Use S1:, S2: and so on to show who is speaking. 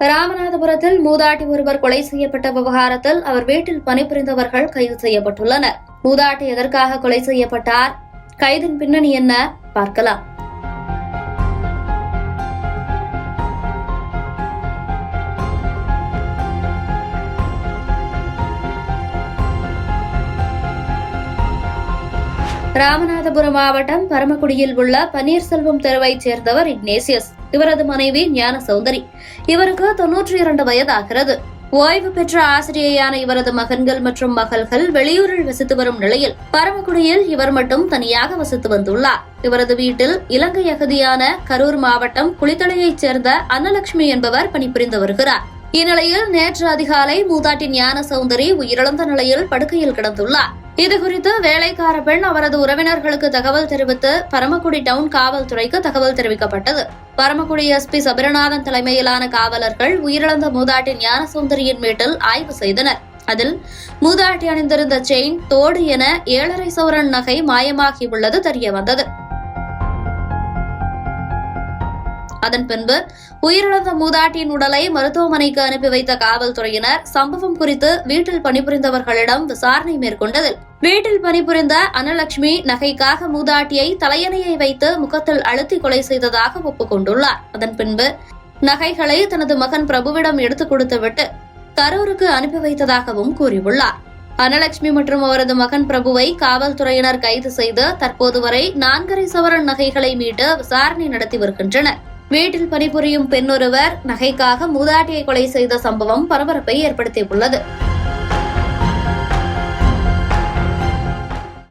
S1: ராமநாதபுரத்தில் மூதாட்டி ஒருவர் கொலை செய்யப்பட்ட விவகாரத்தில் அவர் வீட்டில் பணிபுரிந்தவர்கள் கைது செய்யப்பட்டுள்ளனர். மூதாட்டி எதற்காக கொலை செய்யப்பட்டார்? கைதின் பின்னணி என்ன? பார்க்கலாம். ராமநாதபுரம் மாவட்டம் பரமக்குடியில் உள்ள பன்னீர்செல்வம் தெருவைச் சேர்ந்தவர் இக்னேசியஸ். இவரது மனைவி ஞான சௌந்தரி இவருக்கு தொன்னூற்றி இரண்டு வயதாகிறது. ஓய்வு பெற்ற ஆசிரியையான இவரது மகன்கள் மற்றும் மகள்கள் வெளியூரில் வசித்து வரும் நிலையில் பரமக்குடியில் இவர் மட்டும் தனியாக வசித்து வந்துள்ளார். இவரது வீட்டில் இலங்கை அகதியான கரூர் மாவட்டம் குளித்தலையைச் சேர்ந்த அன்னலட்சுமி என்பவர் பணிபுரிந்து வருகிறார். இந்நிலையில் நேற்று அதிகாலை மூதாட்டி ஞான சௌந்தரி உயிரிழந்த நிலையில் படுக்கையில் கிடந்துள்ளார். இதுகுறித்து வேலைக்கார பெண் அவரது உறவினர்களுக்கு தகவல் தெரிவித்து பரமக்குடி டவுன் காவல்துறைக்கு தகவல் தெரிவிக்கப்பட்டது. பரமக்குடி எஸ்பி சபரிநாதன் தலைமையிலான காவலர்கள் உயிரிழந்த மூதாட்டி ஞானசுந்தரியின் வீட்டில் ஆய்வு செய்தனர். அதில் மூதாட்டி அணிந்திருந்த செயின் தோடு என ஏழரை சவரன் நகை மாயமாகியுள்ளது தெரியவந்தது. அதன் பின்பு உயிரிழந்த மூதாட்டியின் உடலை மருத்துவமனைக்கு அனுப்பி வைத்த காவல்துறையினர் சம்பவம் குறித்து வீட்டில் பணிபுரிந்தவர்களிடம் விசாரணை மேற்கொண்டதில். வீட்டில் பணிபுரிந்த அனலட்சுமி நகைக்காக மூதாட்டியை தலையணையை வைத்து முகத்தில் அழுத்தி கொலை செய்ததாக ஒப்புக்கொண்டுள்ளார். அதன் பின்பு நகைகளை தனது மகன் பிரபுவிடம் எடுத்துக் கொடுத்துவிட்டு கரூருக்கு அனுப்பி வைத்ததாகவும் கூறியுள்ளார். அனலட்சுமி மற்றும் அவரது மகன் பிரபுவை காவல்துறையினர் கைது செய்து தற்போது வரை நான்கரை சவரன் நகைகளை மீட்டு விசாரணை நடத்தி வருகின்றனர். வீட்டில் பணிபுரியும் பெண்ணொருவர் நகைக்காக மூதாட்டியை கொலை செய்த சம்பவம் பரபரப்பை ஏற்படுத்தியுள்ளது.